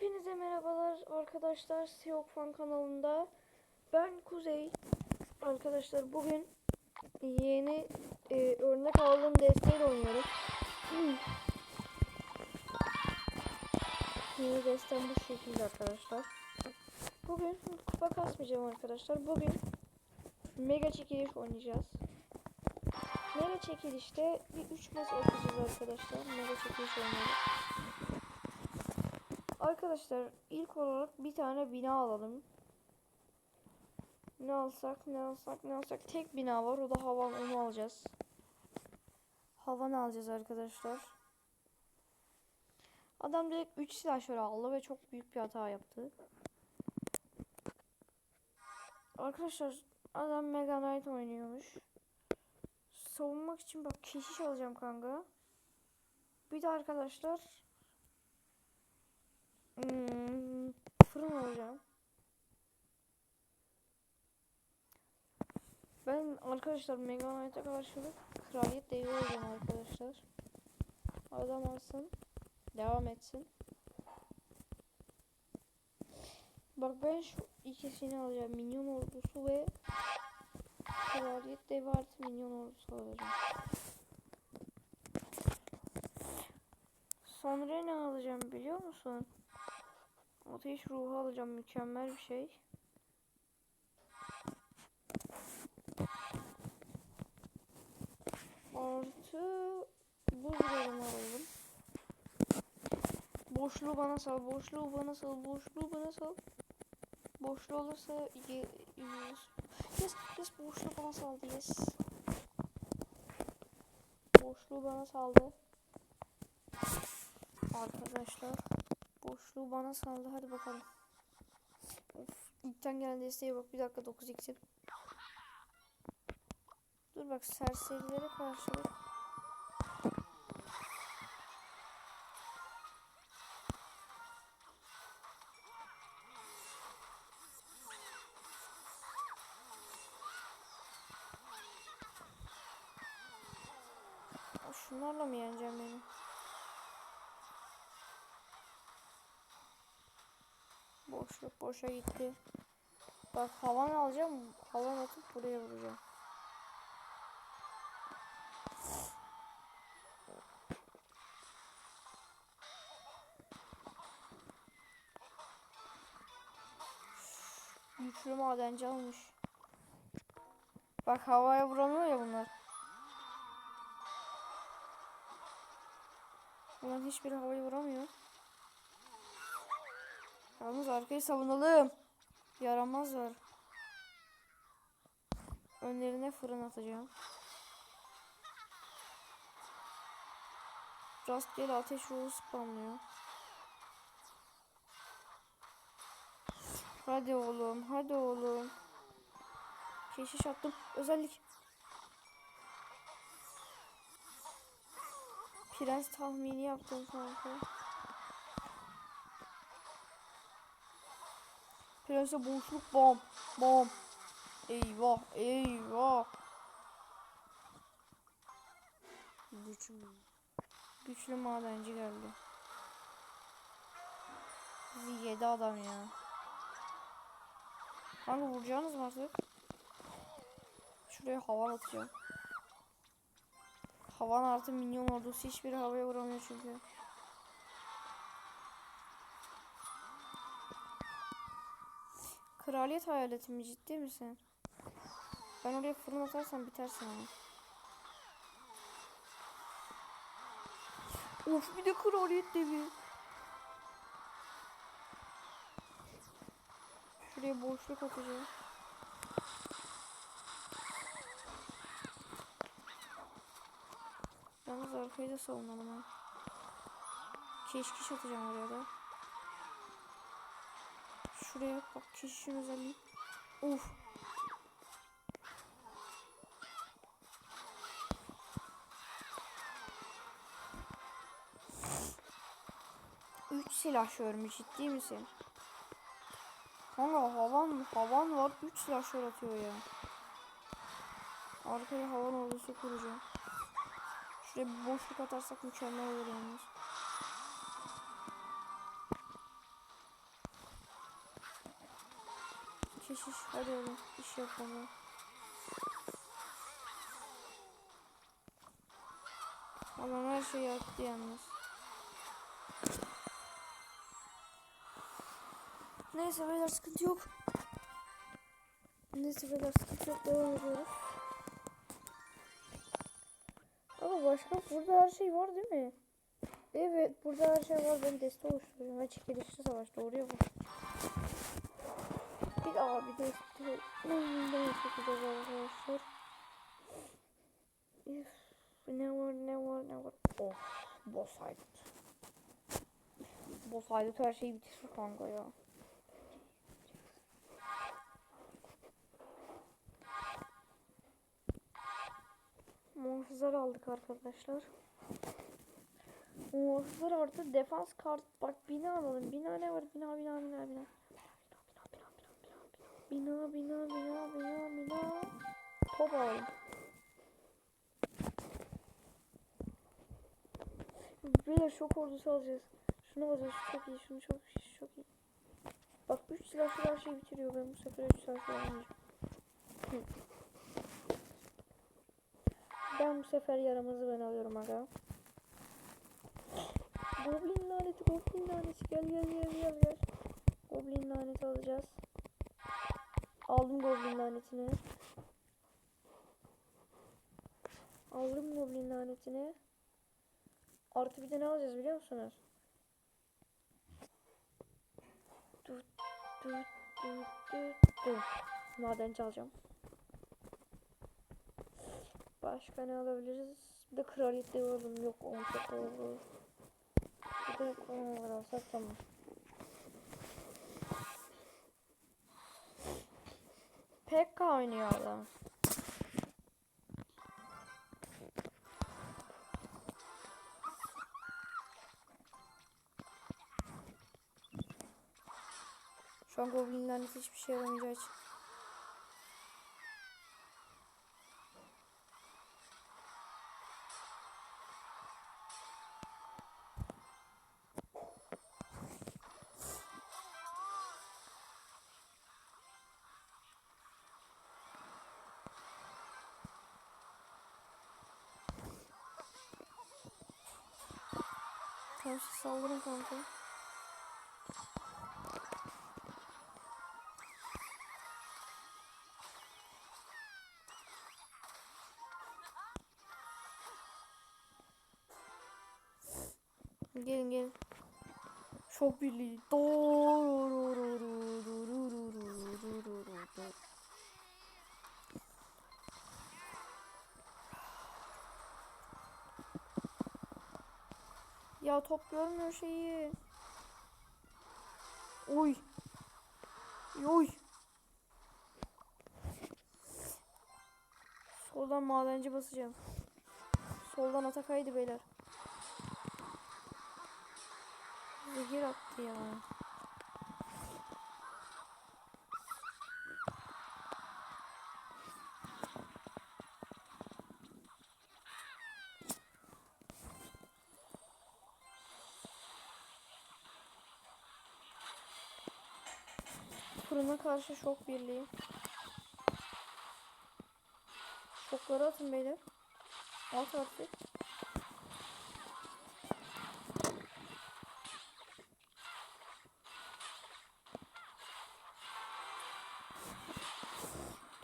Hepinize merhabalar arkadaşlar Siyok Fan kanalında. Ben Kuzey. Arkadaşlar bugün yeni e, örnek aldığım desteğiyle oynuyoruz. Hmm. Yeni destem bu şekilde arkadaşlar. Bugün kupa kasmayacağım arkadaşlar. Bugün mega çekiliş oynayacağız. Mega çekilişte bir 3 maç atacağız arkadaşlar. Mega çekiliş oynayacağız. Arkadaşlar ilk olarak bir tane bina alalım. Ne alsak ne alsak ne alsak tek bina var o da havan onu alacağız. Havan alacağız arkadaşlar. Adam direkt 3 silahşör aldı ve çok büyük bir hata yaptı. Arkadaşlar adam Mega Knight oynuyormuş. Savunmak için bak keşiş alacağım kanka. Bir de arkadaşlar Hmm, fırın alacağım. Ben arkadaşlar Mega Knight'a karşılık kraliyet devri alacağım arkadaşlar. Adam alsın. Devam etsin. Bak ben şu ikisini alacağım. Minyon ordusu ve kraliyet devi artı minyon ordusu alacağım. Sonra ne alacağım biliyor musun? Ateş ruhu alacağım. Mükemmel bir şey. Artı buz golemi alalım. Boşluğu bana sal. Boşluğu bana sal. Boşluğu bana sal. Boşluğu olursa ye- yüz. Yes, yes boşluğu bana saldı. Yes. Boşluğu bana saldı. Arkadaşlar boşluğu bana saldı. Hadi bakalım. Of, ilkten gelen desteğe bak. Bir dakika 9 x'im. Dur bak serserilere karşılık. Şunlarla mı yeneceğim beni? Boşluk boşa gitti. Bak havan alacağım. Havan atıp buraya vuracağım. Güçlü madenci almış. Bak havaya vuramıyor ya bunlar. Bunların hiçbiri havaya vuramıyor. Yalnız arkayı savunalım. Yaramazlar. Önlerine fırın atacağım. Rastgele ateş ruhu spamlıyor. Hadi oğlum, hadi oğlum. Keşiş attım. Özellik. Prens tahmini yaptım kanka. Prense boşluk bom bom. Eyvah eyvah. Güçlü, güçlü madenci geldi. Bizi adam ya. Kanka vuracağınız mı artık? Şuraya havan atacağım. Havan artı minyon ordusu hiçbiri havaya vuramıyor çünkü. Kraliyet hayaleti mi ciddi misin? Ben oraya fırın atarsam bitersin ama. Of bir de kraliyet devi. Şuraya boşluk atacağım. Yalnız arkayı da savunalım ha. Keşkiş atacağım oraya da. Şuraya bak keşişin özelliği. Uf. Üç silah şörmü ciddi misin? Kanka havan havan var. Üç silah şör atıyor ya. Arkaya havan ordusu kuracağım. Şuraya bir boşluk atarsak mükemmel olur yalnız. Keşiş hadi oğlum iş yapalım. Adam her şeyi yaptı yalnız. Neyse beyler sıkıntı yok. Neyse beyler sıkıntı yok devam ediyoruz. Ama başka burada her şey var değil mi? Evet burada her şey var ben deste oluşturuyorum ve çekilişli savaş doğruya bu. Deste ne çekeceğiz arkadaşlar. Ne var ne var ne var. Of boss fight. Boss fight her şeyi bitirir kanka ya. Muhafızlar aldık arkadaşlar. Muhafızlar artı defans kart. Bak bina alalım. Bina ne var? Bina bina bina bina. Bina bina bina bina bina. Top alalım. Böyle şok ordusu alacağız. Şunu alacağız. Çok iyi. Şunu çok iyi. Çok iyi. Bak 3 silahlı her şeyi bitiriyor. Ben bu sefer 3 silahlı almayacağım. Ben bu sefer yaramazı ben alıyorum aga. Goblin laneti, goblin laneti. Gel gel gel gel gel. Goblin laneti alacağız. Aldım goblin lanetini. Aldım goblin lanetini. Artı bir de ne alacağız biliyor musunuz? Tut tut tut tut tut. Madenci alacağım. Başka ne alabiliriz? Bir de kraliyet devi alalım. Yok 10 çok oldu. Bir de konular alsak tamam. Pekka oynuyor adam. Şu an goblinlerin hiçbir şey yaramayacağı için. Siz saldırın kanka. Gelin gelin. Şok birliği. Ya top görmüyor şeyi. Oy. Oy. Soldan madenci basacağım. Soldan atakaydı beyler. Zehir attı ya. Fırına karşı şok birliği. Şokları atın beyler. Alt artık.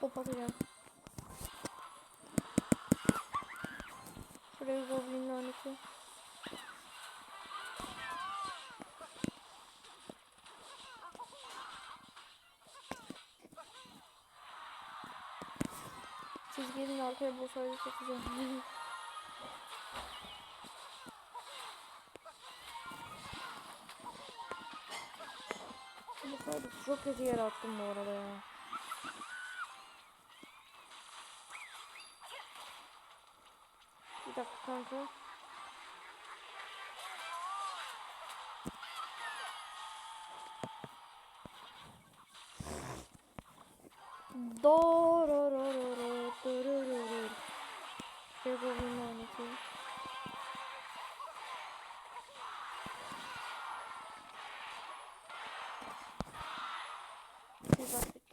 Top atacağım. Şuraya goblin gelin arkaya boss ayrı satacağım. Bu sayede çok kötü yere attım bu arada ya. Bir dakika kanka. Dororororo, dorororo. Şey goblin laneti.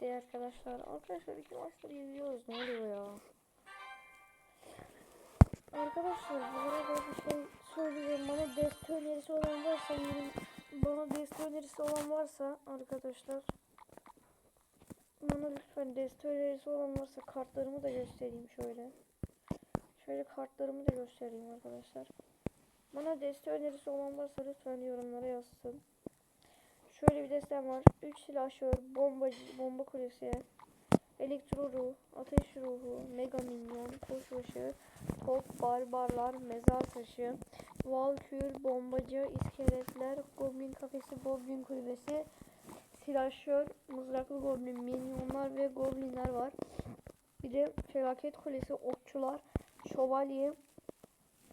Gitti arkadaşlar. Arkadaşlar iki maçtır yeniliyoruz. Ne oluyor ya? Arkadaşlar bu arada bir şey söyleyeceğim. Bana deste önerisi olan varsa bana deste önerisi olan varsa arkadaşlar bana lütfen deste önerisi olan varsa kartlarımı da göstereyim şöyle. Şöyle kartlarımı da göstereyim arkadaşlar. Bana deste önerisi olan varsa lütfen yorumlara yazsın. Şöyle bir destem var. 3 silahşör, bombacı, bomba kulesi, elektro ruh, ateş ruhu, mega minyon, koşbaşı, top, barbarlar, mezar taşı, valkür, bombacı, iskeletler, goblin kafesi, goblin kulübesi, silahşör, mızraklı goblin, minyonlar ve goblinler var. Bir de felaket kulesi, okçular, şövalye,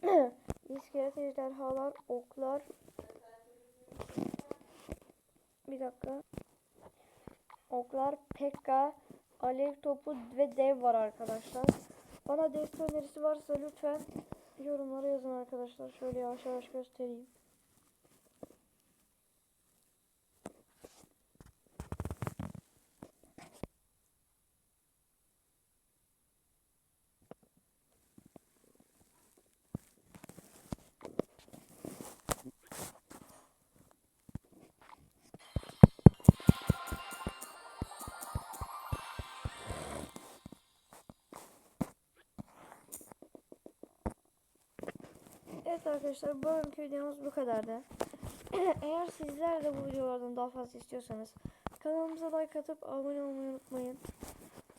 iskelet ejderhalar, oklar, bir dakika. Oklar, pekka, alev topu ve dev var arkadaşlar. Bana deste önerisi varsa lütfen yorumlara yazın arkadaşlar. Şöyle yavaş yavaş göstereyim. Evet arkadaşlar bugünkü videomuz bu kadardı. Eğer sizler de bu videolardan daha fazla istiyorsanız kanalımıza like atıp abone olmayı unutmayın.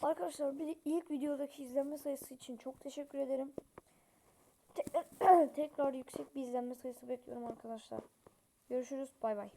Arkadaşlar bir ilk videodaki izlenme sayısı için çok teşekkür ederim. Tekrar, tekrar yüksek bir izlenme sayısı bekliyorum arkadaşlar. Görüşürüz. Bay bay.